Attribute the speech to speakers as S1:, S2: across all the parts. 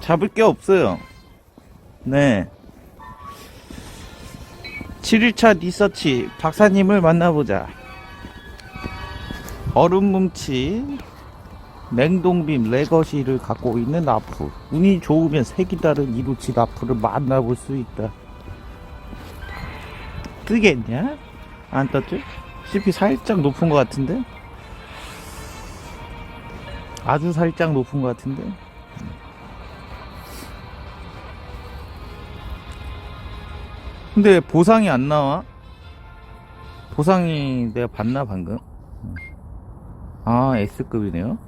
S1: 잡을 게 없어요. 네. 7일차 리서치 박사님을 만나보자. 얼음 뭉치 냉동빔 레거시를 갖고 있는 라프. 운이 좋으면 색이 다른 이루치 라프를 만나볼 수 있다. 뜨겠냐? 안 떴죠? CP 살짝 높은 것 같은데? 아주 살짝 높은 것 같은데? 근데 왜 보상이 안 나와? 보상이 내가 봤나 방금? 아 S급이네요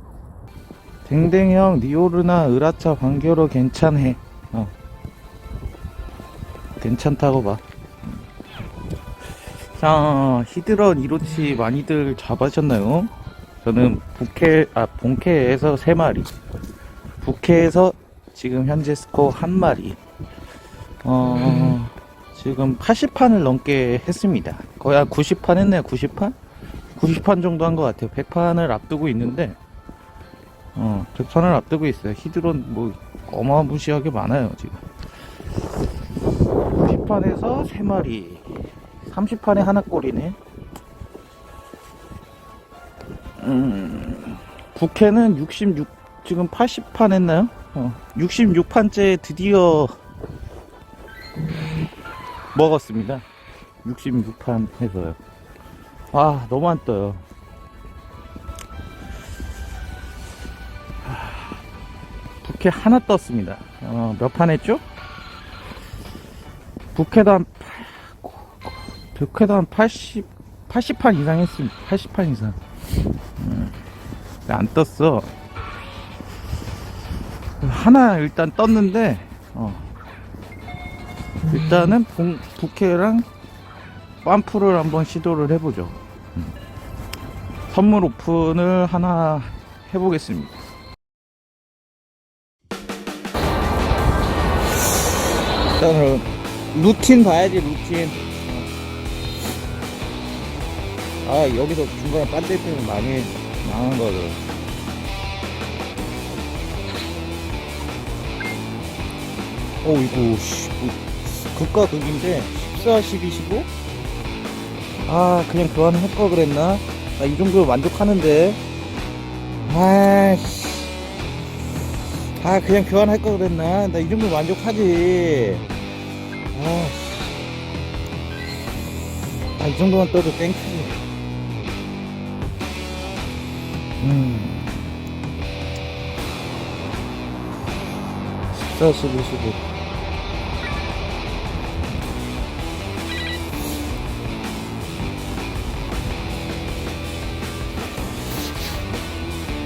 S1: 댕댕형 니오르나 으라차 반겨로 괜찮해 어. 괜찮다고 봐 자, 히드런 이로치 많이들 잡으셨나요? 저는 부캐, 아, 본캐에서 3마리. 부캐에서 지금 현재 스코어 1마리. 어, 지금 80판을 넘게 했습니다. 거의 한 90판 했네요, 90판? 90판 정도 한 것 같아요. 100판을 앞두고 있는데, 어, 100판을 앞두고 있어요. 히드론 뭐, 어마무시하게 많아요, 지금. 90판에서 3마리. 30판에 하나 꼴이네. 음, 국회는 66, 지금 80판 했나요? 어, 66판째 드디어 먹었습니다. 66판 해서요. 아, 너무 안 떠요. 하, 부캐 하나 떴습니다. 어, 몇 판 했죠? 부캐도 한 벽회도 한 80, 80판 이상 했습니다. 80판 이상. 음, 안 떴어. 하나 일단 떴는데, 어. 일단은 봉, 부캐랑 빰프를 한번 시도를 해보죠. 음. 선물 오픈을 하나 해보겠습니다. 일단은 루틴 봐야지, 루틴. 아 여기서 중간에 반대 때문에 많이 망한 오 이거 씨 뭐, 극과 극인데 14, 12, 15? 아 그냥 교환할 걸 그랬나? 나 이 정도로 만족하는데 아씨 아 그냥 교환할 걸 그랬나? 나 이 정도 만족하지 아, 아, 이 정도만 떠도 땡큐지. 음. 14, 15, 15.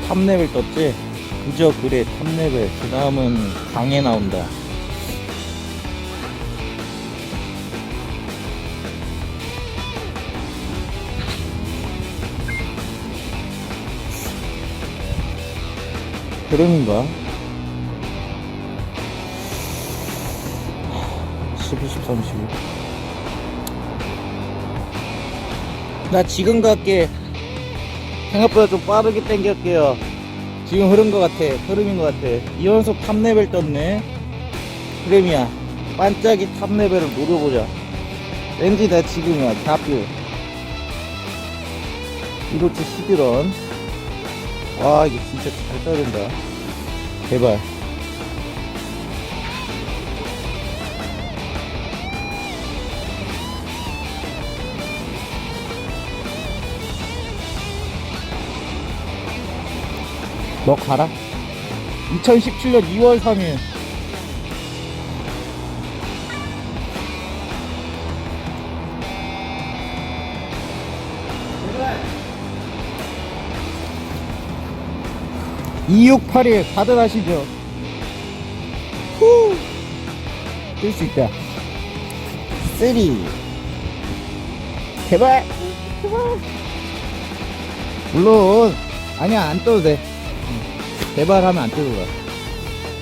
S1: 탑레벨 떴지? 그저 그래, 탑레벨. 그 다음은 강에 나온다. 흐름인가? 12, 13, 15. 나 지금 갈게. 생각보다 좀 빠르게 당길게요. 지금 흐른 것 같아. 흐름인 것 같아. 이연속 탑레벨 떴네. 흐름이야. 반짝이 탑레벨을 노려보자. 왠지 나 지금이야. 답뷰. 이로치 시드런. 와 이거 진짜 잘 써야 된다 제발 너 가라. 2017년 2월 3일. (2681) 다들 하시죠? 후! 뜰 수 있다. 쓰리. 제발 제발. 물론 아니야 안 떠도 돼 제발 하면 안 뜯어가.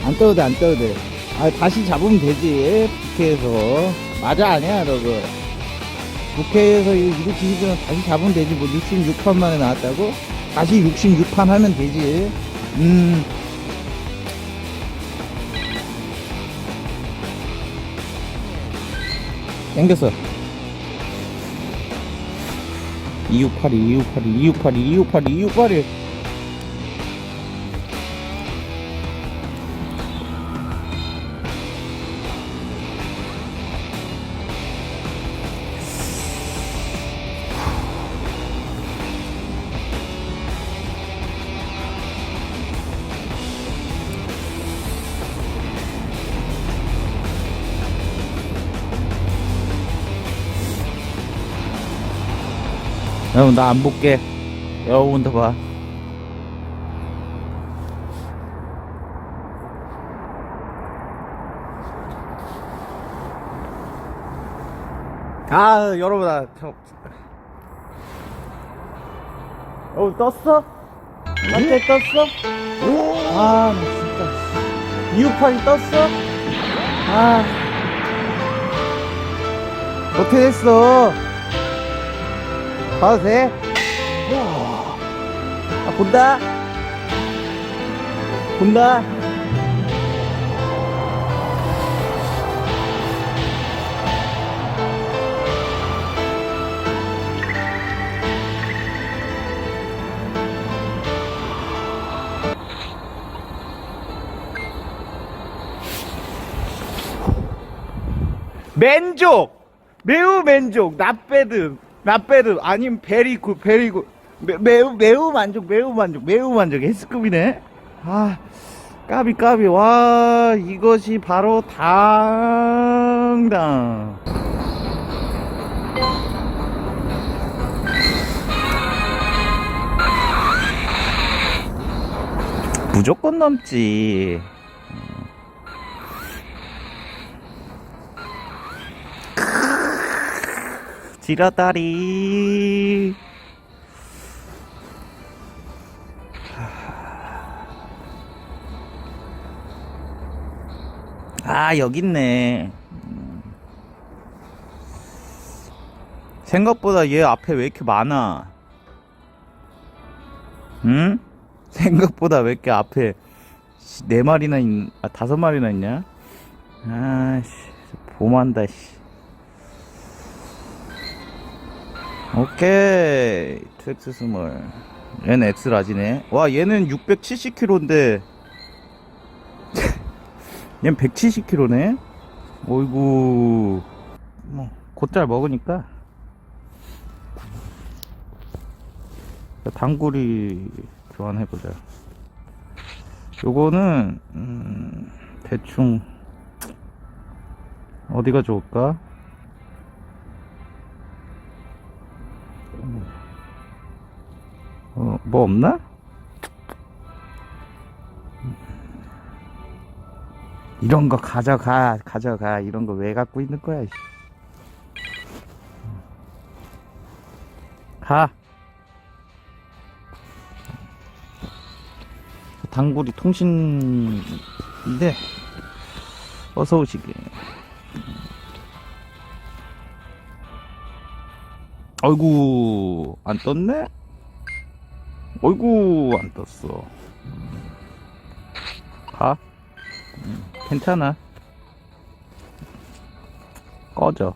S1: 안 떠도 돼, 안 떠도 돼. 아, 다시 잡으면 되지. 국회에서. 맞아, 아니야, 여러분. 국회에서 이렇게 힘들면 다시 잡으면 되지. 뭐 66판 만에 나왔다고? 다시 66판 하면 되지. 음. 땡겼어. 2682, 2682, 2682, 2682. 여러분 나 안 볼게 여러분 더 봐. 아 여러분 나 저... 어 떴어? 한테 떴어? 아나 진짜 이웃판이 떴어? 아 어떻게 됐어? 봐도 돼? 아, 본다? 본다? 맨족! 매우 맨족! 나배드! 나배드! 아니면 베리굿, 베리굿. 매, 매우, 매우 만족, 매우 만족, 매우 만족. S급이네? 아, 까비, 까비. 와, 이것이 바로 당당. 무조건 넘지. 지라다리. 아, 여기 있네. 음. 생각보다 얘 앞에 왜 이렇게 많아? 응? 생각보다 왜 이렇게 앞에 씨, 네 마리나 있, 아, 다섯 마리나 있냐? 아씨, 봄한다, 씨. 오케이. 트엑스 스몰. 얘는 엑스라지네. 와, 얘는 670kg인데. 얘는 170kg네. 어이구. 뭐, 곧잘 먹으니까. 자, 당구리 교환해보자. 요거는, 음, 대충, 어디가 좋을까? 뭐 없나? 이런 거 가져가, 가져가. 이런 거 왜 갖고 있는 거야, 씨. 가. 당구리 통신인데, 어서 오시게. 아이고, 안 떴네? 어이구 안 떴어. 가. 음, 괜찮아. 꺼져